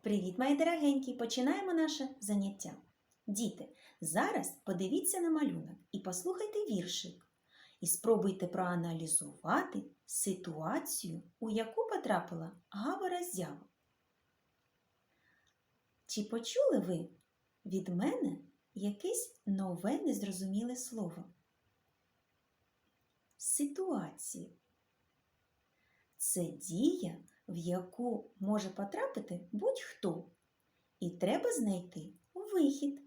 Привіт, мої дорогенькі! Починаємо наше заняття. Діти, зараз подивіться на малюнок і послухайте віршик. І спробуйте проаналізувати ситуацію, у яку потрапила Гавора Зява. Чи почули ви від мене якесь нове незрозуміле слово? Ситуація. Це дія, в яку може потрапити будь-хто. І треба знайти вихід.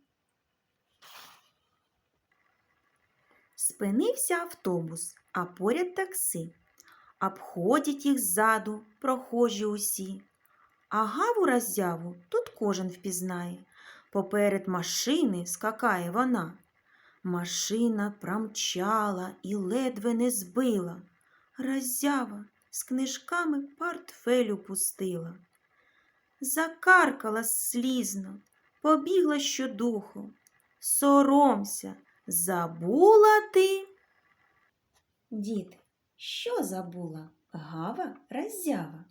Спинився автобус, а поряд такси. Обходять їх ззаду, прохожі усі. А гаву роззяву тут кожен впізнає. Поперед машини скакає вона. Машина промчала і ледве не збила. Роззява з книжками портфель упустила. Закаркала слізно, побігла щодуху. Соромся, забула ти. Діти, що забула гава роззява?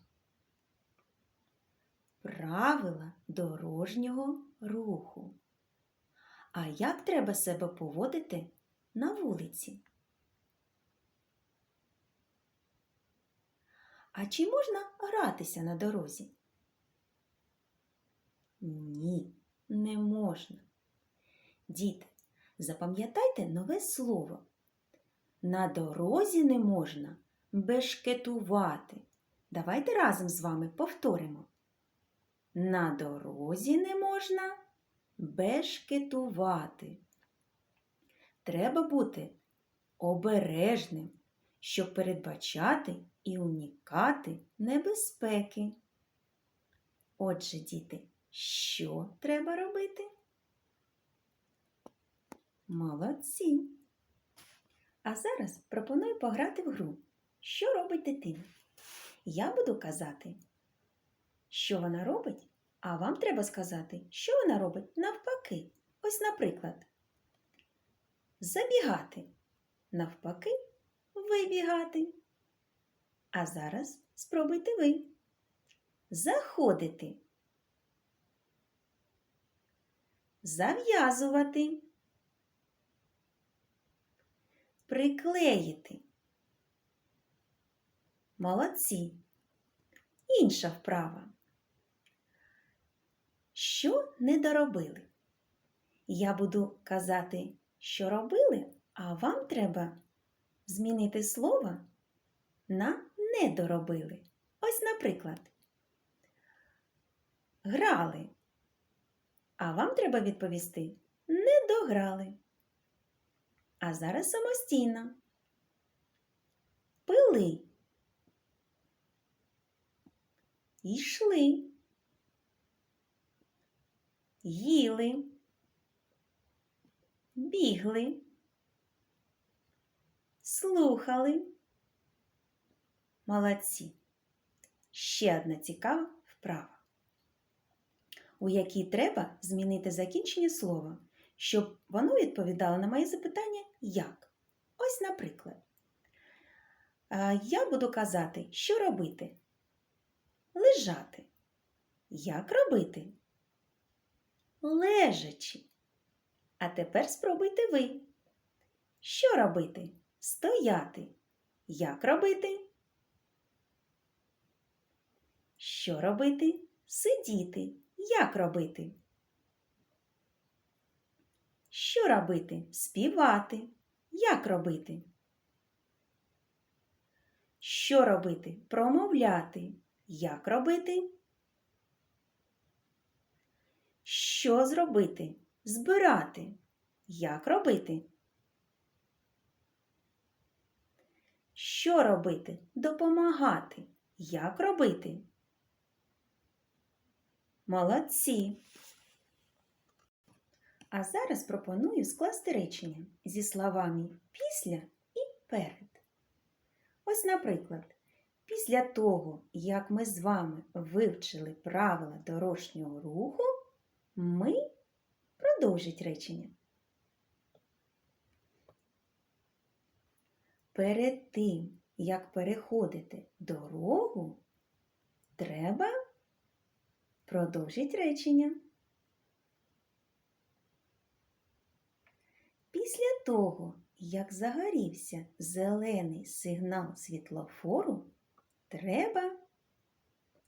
Правила дорожнього руху. А як треба себе поводити на вулиці? А чи можна гратися на дорозі? Ні, не можна. Діти, запам'ятайте нове слово. На дорозі не можна бешкетувати. Давайте разом з вами повторимо. На дорозі не можна бешкетувати. Треба бути обережним, щоб передбачати і уникати небезпеки. Отже, діти, що треба робити? Молодці! А зараз пропоную пограти в гру. Що робить дитина? Я буду казати, що вона робить, а вам треба сказати, що вона робить навпаки. Ось, наприклад, забігати. Навпаки, вибігати. А зараз спробуйте ви. Заходити. Зав'язувати. Приклеїти. Молодці. Інша вправа. Що не доробили? Я буду казати, що робили, а вам треба змінити слово на не доробили. Ось, наприклад, грали. А вам треба відповісти не дограли. А зараз самостійно. Пили. Йшли. Їли. Бігли. Слухали. Молодці. Ще одна цікава вправа, у якій треба змінити закінчення слова, щоб воно відповідало на мої запитання як. Ось, наприклад, я буду казати, що робити? Лежати. Як робити? Лежачи. А тепер спробуйте ви. Що робити? Стояти. Як робити? Що робити? Сидіти. Як робити? Що робити? Співати. Як робити? Що робити? Промовляти. Як робити? Що зробити? Збирати. Як робити? Що робити? Допомагати. Як робити? Молодці! А зараз пропоную скласти речення зі словами після і перед. Ось, наприклад, після того, як ми з вами вивчили правила дорожнього руху, ми продовжить речення. Перед тим, як переходити дорогу, треба Продовжіть речення. Після того, як загорівся зелений сигнал світлофору, треба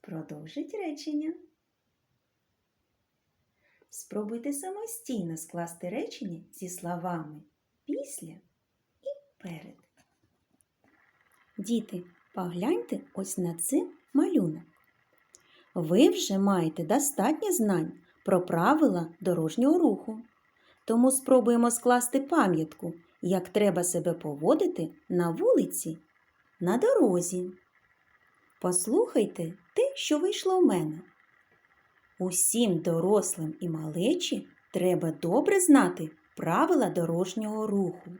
продовжить речення. Спробуйте самостійно скласти речення зі словами після і перед. Діти, погляньте ось на цей малюнок. Ви вже маєте достатньо знань про правила дорожнього руху. Тому спробуємо скласти пам'ятку, як треба себе поводити на вулиці, на дорозі. Послухайте те, що вийшло у мене. Усім дорослим і малечі треба добре знати правила дорожнього руху.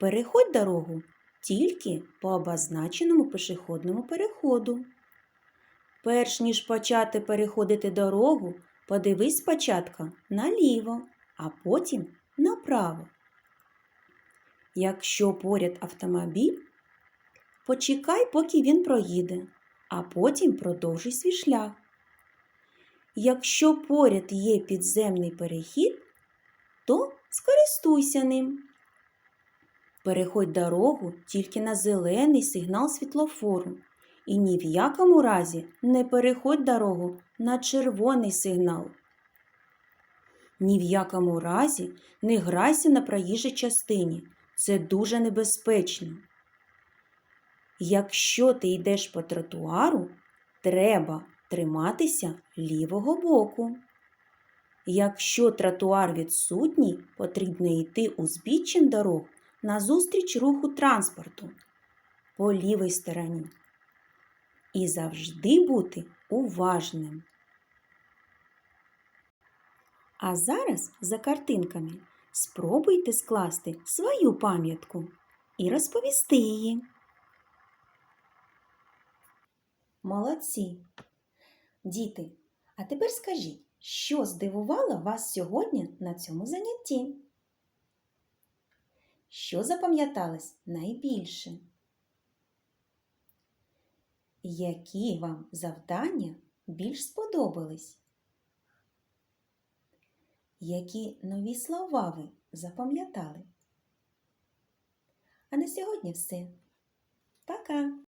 Переходь дорогу тільки по обозначеному пішохідному переходу. Перш ніж почати переходити дорогу, подивись спочатку наліво, а потім направо. Якщо поряд автомобіль, почекай, поки він проїде, а потім продовжуй свій шлях. Якщо поряд є підземний перехід, то скористуйся ним. Переходь дорогу тільки на зелений сигнал світлофору і ні в якому разі не переходь дорогу на червоний сигнал. Ні в якому разі не грайся на проїжджій частині. Це дуже небезпечно. Якщо ти йдеш по тротуару, треба триматися лівого боку. Якщо тротуар відсутній, потрібно йти узбіччям дорог назустріч руху транспорту по лівій стороні. І завжди бути уважним. А зараз за картинками спробуйте скласти свою пам'ятку і розповісти її. Молодці! Діти, а тепер скажіть, що здивувало вас сьогодні на цьому занятті? Що запам'яталось найбільше? Які вам завдання більш сподобались? Які нові слова ви запам'ятали? А на сьогодні все. Пока!